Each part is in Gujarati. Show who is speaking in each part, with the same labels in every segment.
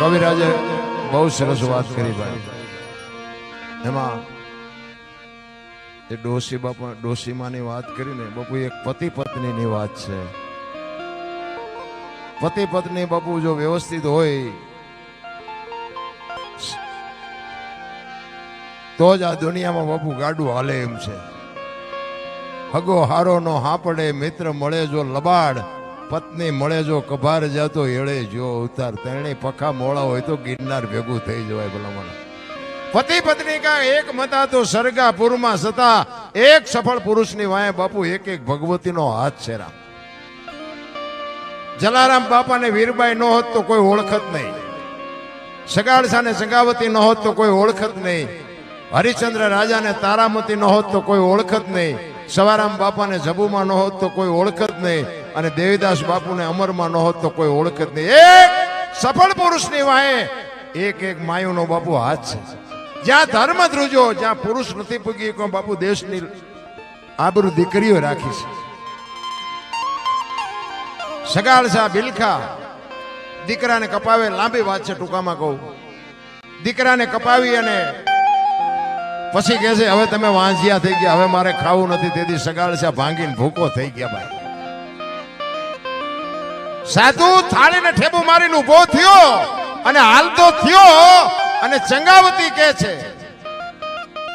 Speaker 1: કવિરાજે બહુ સરસ વાત કરી ભાઈ. એમાં એ ડોસી બાપા ડોસીમાની વાત કરીને બાપુ એક પતિ પત્નીની વાત છે. પતિ પત્ની બાપુ જો વ્યવસ્થિત હોય, તો જ આ દુનિયામાં બાપુ ગાડું હાલે એમ છે. હગો હારો નો હાપડે મિત્ર મળે જો લબાડ પત્ની મળે જો કભાર જાતો એળે જો ઉતાર. તેણે પખા મોળા હોય તો ગિરનાર ભેગું થઈ જવાય ભલામણ પતિ પત્ની કા એક મતા તો સરગાપુરમાં સતા એક સફળ પુરુષની વાય બાપુ એક એક ભગવતીનો હાથ છે રામ. જલારામ બાપાને વીરબાઈ ન હોત તો કોઈ ઓળખત નહીં. સગાડસા ને સગાવતી ન હોત તો કોઈ ઓળખત નહીં. હરિચંદ્ર રાજાને તારામતી ન હોત તો કોઈ ઓળખત નહીં. સવારામ બાપાને જબુમાં ન હોત તો કોઈ ઓળખત નહીં. અને દેવીદાસ બાપુને અમરમાં ન હોત તો કોઈ ઓળખત નહીં. એક સફળ પુરુષની વાહે એક એક માયુનો બાપુ હાથ છે. જ્યાં ધર્મ ધ્રુજો જ્યાં પુરુષ નથી પૂગી કોઈ બાપુ દેશની આબરૂ દીકરીઓ રાખી છે. સગાળસા બિલખા દીકરાને કપાવે લાંબી વાત છે ટૂંકામાં કહું. દીકરાને કપાવી અને પછી કહે છે, હવે તમે વાંઝિયા થઈ ગયા, હવે મારે ખાવું નથી. તેથી સગાળસા ભાંગીને ભૂકો થઈ ગયા ભાઈ. સાધુ થાળીને ઠેબુ મારીને ઊભો થયો અને હાલતો થયો અને ચંગાવતી કે છે,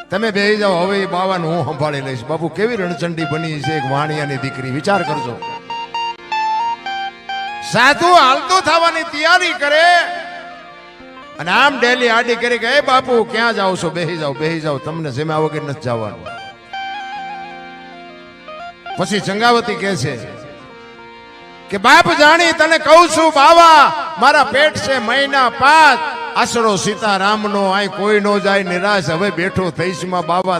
Speaker 1: તમે બેહી જાઓ, હવે એ બાવાનું હું સંભાળી લઈશ. બાપુ, કેવી રણચંડી બની છે એક વાણિયાની દીકરી? વિચાર કરજો. સાધુ હાલતો થવાની તૈયારી કરે અને આમ ડેલી આડી કરી કે, એ બાપુ, ક્યાં જાવ છો? બેહી જાઓ બેહી જાઓ. તમને જેમ્યા વગર નથી જવાનું. પછી ચંગાવતી કહે છે કે બાપ જાણી તને કહું છું, બાવા, મારા પેટ છે મહિના પાંચ આશરો સીતારામનો, આય કોઈ નો જાય, નિરાશ. હવે બેઠો થઈશમાં, બાવા.